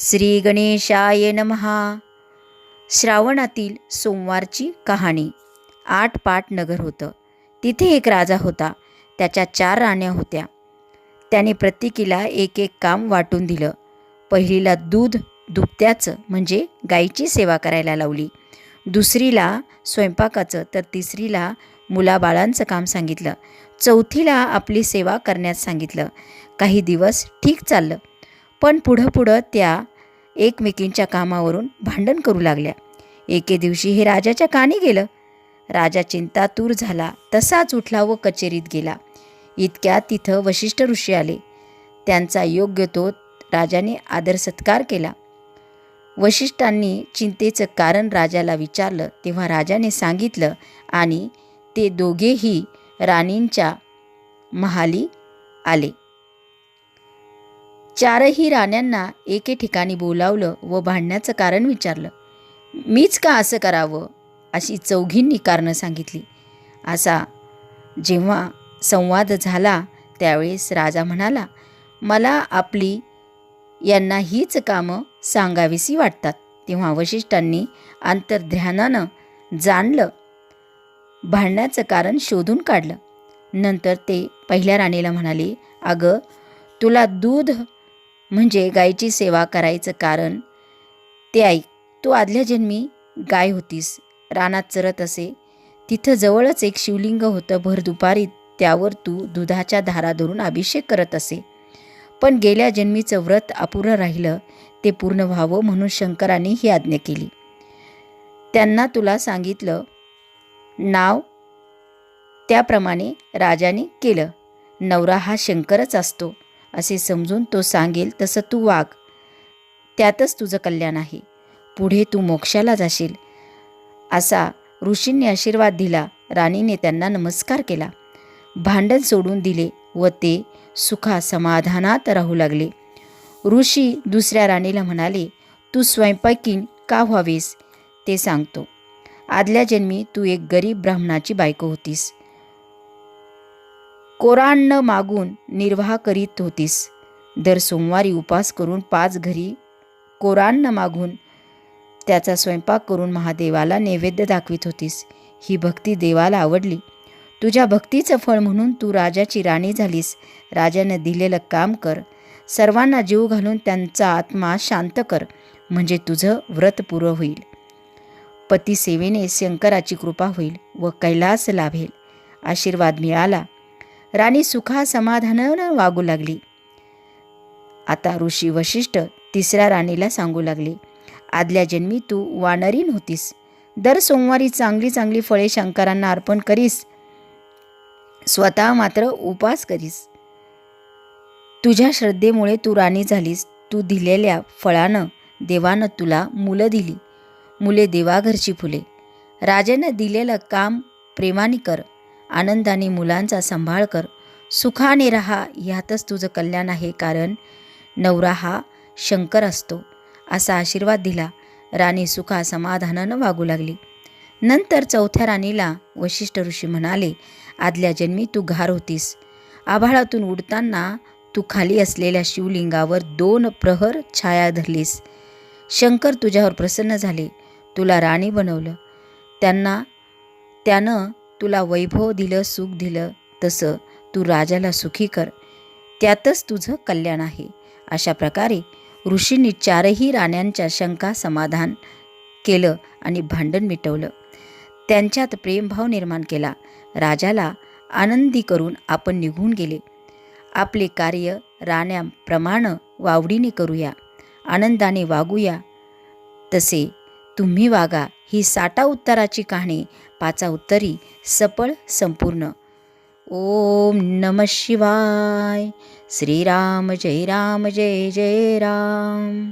श्री गणेशाय नमहा श्रावणातील सोमवारची कहाणी. आठ पाट नगर होतं. तिथे एक राजा होता. त्याच्या चार राण्या होत्या. त्याने प्रत्येकीला एक एक काम वाटून दिलं. पहिलीला दूध दुभत्याचं म्हणजे गाईची सेवा करायला लावली. दुसरीला स्वयंपाकाचं तर तिसरीला मुलाबाळांचं काम सांगितलं. चौथीला आपली सेवा करण्यास सांगितलं. काही दिवस ठीक चाललं. पण पुढं पुढं त्या एकमेकींच्या कामावरून भांडण करू लागल्या. एके दिवशी हे राजाच्या कानी गेलं. राजा चिंतातूर झाला तसाच उठला व कचेरीत गेला. इतक्यात तिथं वशिष्ठ ऋषी आले. त्यांचा योग्य तो राजाने आदर सत्कार केला. वशिष्ठांनी चिंतेचं कारण राजाला विचारलं तेव्हा राजाने सांगितलं आणि ते दोघेही राणींच्या महाली आले. चारही राण्यांना एके ठिकाणी बोलावलं व भांडण्याचं कारण विचारलं. मीच का असं करावं? अशी चौघींनी कारणं सांगितली. असा जेव्हा संवाद झाला त्यावेळेस राजा म्हणाला मला आपली यांना हीच कामं सांगावीसी वाटतात. तेव्हा वशिष्ठांनी अंतर्ध्यानानं जाणलं भांडण्याचं कारण शोधून काढलं. नंतर ते पहिल्या राणीला म्हणाले अगं तुला दूध म्हणजे गायीची सेवा करायचं कारण? ते ऐक तू आदल्या जन्मी गाय होतीस रानात चरत असे. तिथं जवळच एक शिवलिंग होतं भर दुपारी त्यावर तू दुधाच्या धारा धरून अभिषेक करत असे. पण गेल्या जन्मीचं व्रत अपुरं राहिलं ते पूर्ण व्हावं म्हणून शंकराने ही आज्ञा केली. त्यांना तुला सांगितलं नाव त्याप्रमाणे राजाने केलं. नवरा हा शंकरच असतो. असे समजून तो सांगेल तसं तू वाग. त्यातच तुझं कल्याण आहे. पुढे तू मोक्षाला जाशील. असा ऋषींनी आशीर्वाद दिला. राणीने त्यांना नमस्कार केला. भांडण सोडून दिले व ते सुखा समाधानात राहू लागले. ऋषी दुसऱ्या राणीला म्हणाले तू स्वयंपाकीन का व्हावीस? ते सांगतो आदल्या जन्मी तू एक गरीब ब्राह्मणाची बायको होतीस. कोरान्न मागून निर्वाह करीत होतीस. दर सोमवारी उपास करून पाच घरी कोरान्न मागून त्याचा स्वयंपाक करून महादेवाला नैवेद्य दाखवित होतीस. ही भक्ती देवाला आवडली. तुझ्या भक्तीचं फळ म्हणून तू राजाची राणी झालीस. राजानं दिलेलं काम कर. सर्वांना जीव घालून त्यांचा आत्मा शांत कर. म्हणजे तुझं व्रत पुरं होईल. पतीसेवेने शंकराची कृपा होईल व कैलास लाभेल. आशीर्वाद मिळाला. राणी सुखा समाधानानं वागू लागली. आता ऋषी वशिष्ठ तिसऱ्या राणीला सांगू लागले आदल्या जन्मी तू वानरीन होतीस. दर सोमवारी चांगली चांगली फळे शंकरांना अर्पण करीस. स्वतः मात्र उपास करीस. तुझ्या श्रद्धेमुळे तू राणी झालीस. तू दिलेल्या फळानं देवानं तुला मुलं दिली. मुले देवाघरची फुले. राजानं दिलेलं काम प्रेमाने कर. आनंदाने मुलांचा सांभाळ कर. सुखाने राहा ह्यातच तुझं कल्याण आहे कारण नवरा हा शंकर असतो असा आशीर्वाद दिला. राणी सुखा समाधानानं वागू लागली. नंतर चौथ्या राणीला वशिष्ठ ऋषी म्हणाले आदल्या जन्मी तू घार होतीस. आभाळातून उडताना तू खाली असलेल्या शिवलिंगावर दोन प्रहर छाया धरलीस. शंकर तुझ्यावर प्रसन्न झाले. तुला राणी बनवलं. त्यांना त्यानं तुला वैभव दिलं सुख दिलं तसं तू राजाला सुखी कर. त्यातच तुझं कल्याण आहे. अशा प्रकारे ऋषींनी चारही राण्यांच्या शंका समाधान केलं आणि भांडण मिटवलं. त्यांच्यात प्रेमभाव निर्माण केला. राजाला आनंदी करून आपण निघून गेले. आपले कार्य राण्याप्रमाणे वावडीने करूया. आनंदाने वागूया. तसे तुम्ही वागा ही साटा उत्तराची कहाणी पाचा उत्तरी सपळ संपूर्ण. ओम नम शिवाय. श्रीराम जय राम जय जय राम.